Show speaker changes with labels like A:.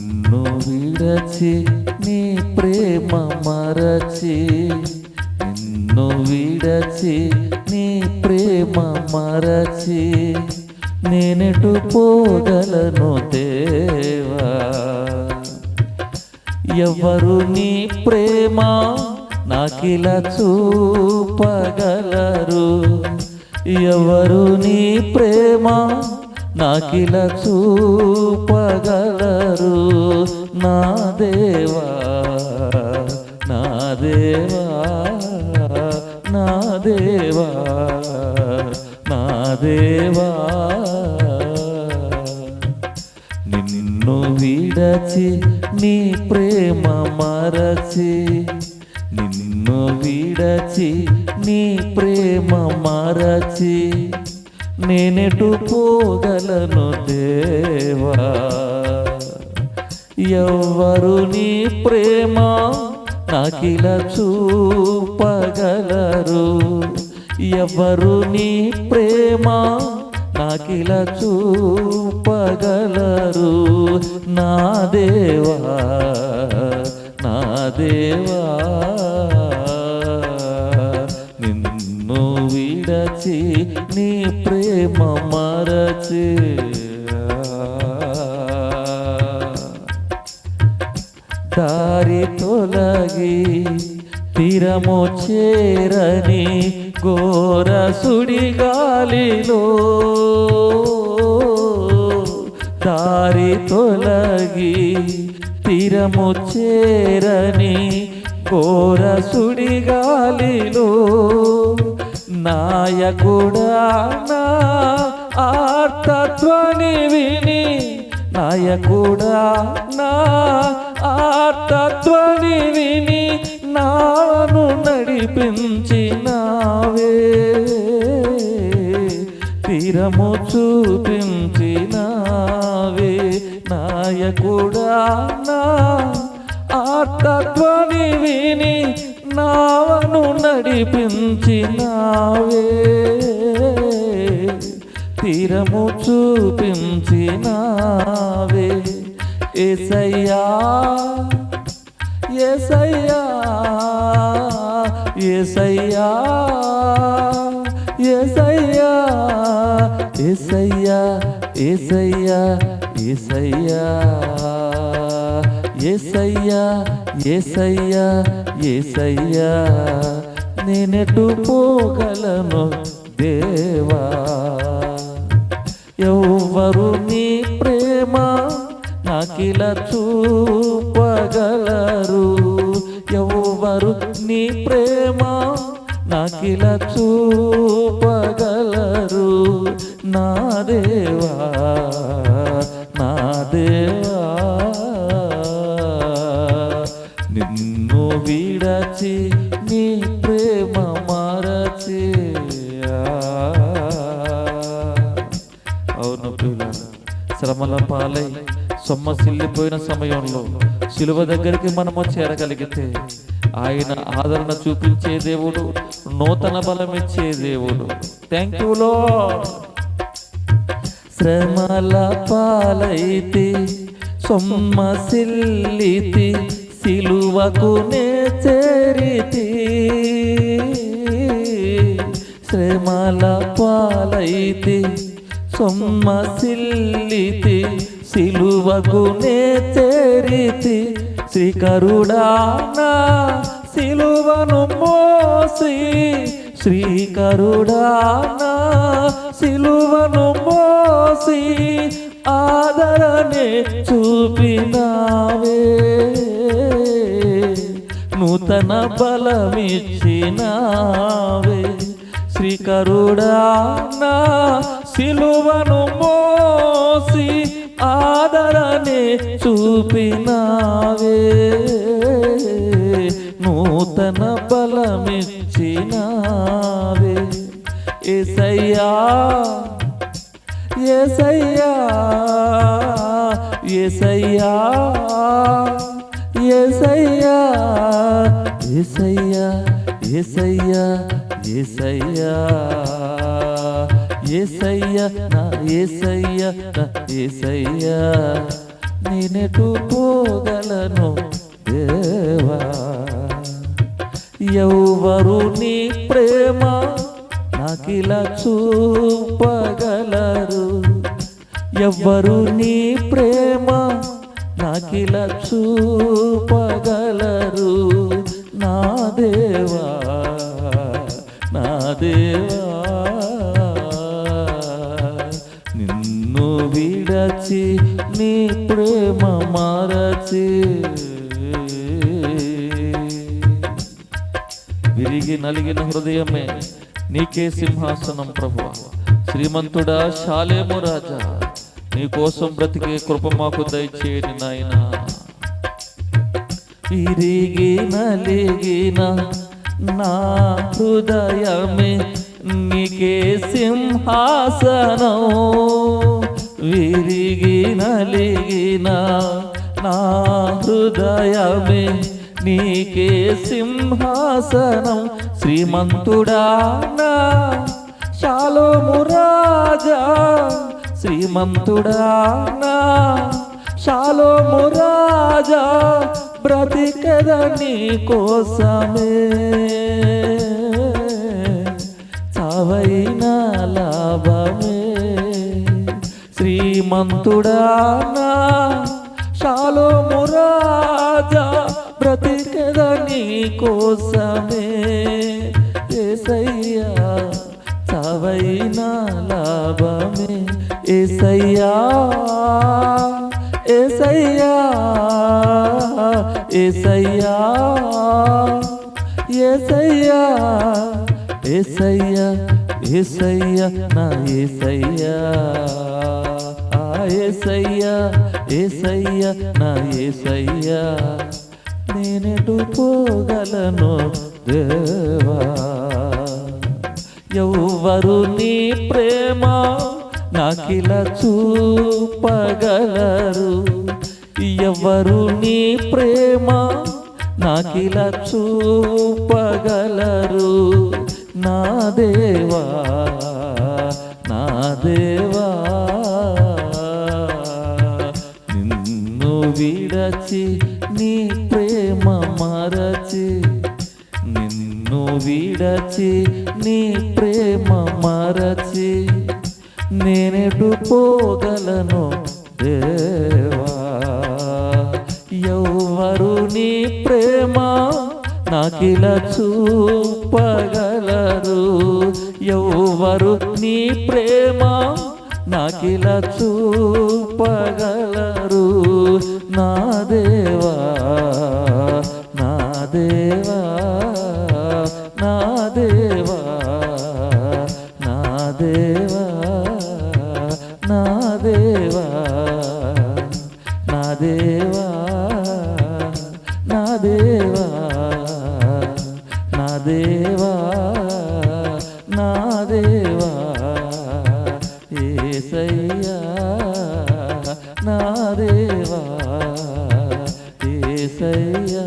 A: నిన్ను విడచి నీ ప్రేమ మరచి నిన్ను విడచి నీ ప్రేమ మరచి నేనెటు పోగలను దేవా. ఎవరు నీ ప్రేమ నాకిలా చూపగలరు? ఎవరు నీ ప్రేమ నాకిలా చూ విడచి నీ ప్రేమ మరచి నిన్ను విడచి నీ ప్రేమ మరచి నేనెటు పోగలను దేవా ఎవ్వరు నీ ప్రేమ నాకిల చూపగలరు ఎవరు నీ ప్రేమ నాకిలా చూపగలరు. నా దేవా నా దేవా. నిన్ను విడచి నీ ప్రేమ మరచి. దారి తొలగి తీరము చేరని ఘోర సుడిగాలిలో దారి తొలగి తీరము చేరని ఘోర సుడిగాలిలో నాయకుడా నా ఆర్తత్వని విని నాయకుడా నా ఆర్తత్వని విని నాను నడిపించినావే. తీరము చూపించినావే. నాయకుడా నా ఆత్మత్వని విని నావను నడిపించినావే. తీరము చూపించినావే. ఏసయ్యా ఏసయ్యా ఏసయ్యా ఏసయ్యా ఏసయ్యా ఏసయ్యా ఏసయ్యా ఏసయ్యా ఏసయ్యా ఏసయ్యా. నేనెటు పోగలను దేవా ఎవ్వరు నీ నాకిలా చూపగలరు ఎవ్వరు నీ ప్రేమ నాకిలా చూపగలరు నా దేవా నా దేవా. నిన్ను విడచి నీ ప్రేమ మరచి. అవును ప్రియులారా శ్రమల పాలై సొమ్మసిల్లిపోయిన సమయంలో శిలువ దగ్గరికి మనము చేరగలిగితే ఆయన ఆదరణ చూపించే దేవుడు నూతన బలం ఇచ్చే దేవుడు. థ్యాంక్ యూలో శ్రమల పాలైతి సొమ్మసిల్లితి సిలువకు నే చేరితి శ్రమల పాలైతి సొమ్మసిల్లితి సిలువగునే తెరితి శ్రీ సిలువను మోసి శ్రీ కరుడానా సిలువను మోసి ఆదరణే చూపినావే. నూతన బలమిచ్చినావే. శ్రీ కరుడానా సిలువను మోసి ఆదరణే చూపినావే. నూతన బలమిచ్చినావే. ఏసయ్యా ఏసయ్యా ఏసయ్యా ఏసయ్యా ఏసయ్యా ఏసయ్యా ఏసయ్యా. ఏసయ్యా నా ఏసయ్యా నా ఏసయ్యా నేనెటు పోగలను దేవా. ఎవరు నీ ప్రేమ నాకిలా చూపగలరు. ఎవ్వరు నీ ప్రేమ నాకిలా చూపగలరు. నా దేవా నా దేవా. విడచి నీ ప్రేమ మారచి. విరిగి నలిగిన హృదయమే నీకే సింహాసనం ప్రభు శ్రీమంతుడా శాలేము రాజా నీ కోసం బ్రతికే కృప మాకు దయచేయని నాయన. విరిగి నలిగిన నా హృదయమే నీకే సింహాసనం. విరిగి నలిగిన నా హృదయమే నీకే సింహాసనం. శ్రీమంతుడా నా శాలోము శ్రీమంతుడా నా శాలోము రాజా బ్రతికదని కోసమే. చవైన లాభమే శ్రీమంతుడా నా మురాజా బ్రతికద నీ కోసమే. ఏసయ్యా చావైన లాభమే. ఏసయ్యా ఏసయ్యా ఏసయ్యా ఏసయ్యా ఏసయ్యా ఏసయ్యా నా ఏసయ్యా. ఏసయ్యా ఏసయ్యా నా ఏసయ్యా నేనెటు పోగలను దేవా. ఎవ్వరు నీ ప్రేమ నాకిలా చూపగలరు. ఎవరు నీ ప్రేమ నాకిలా చూపగలరు. నా దేవా. మరచి నీ ప్రేమ మరచి నేనెటు పోగలను దేవా. ఎవ్వరు నీ ప్రేమ నాకిలా చూపగలరు. ఎవ్వరు నీ ప్రేమ నాకిలా చూపగలరు. నా దేవా నా దేవా. దేవా నా దేవా నా దేవా నా దేవా నా దేవా ఏసయ్యా నా దేవా ఏసయ్యా.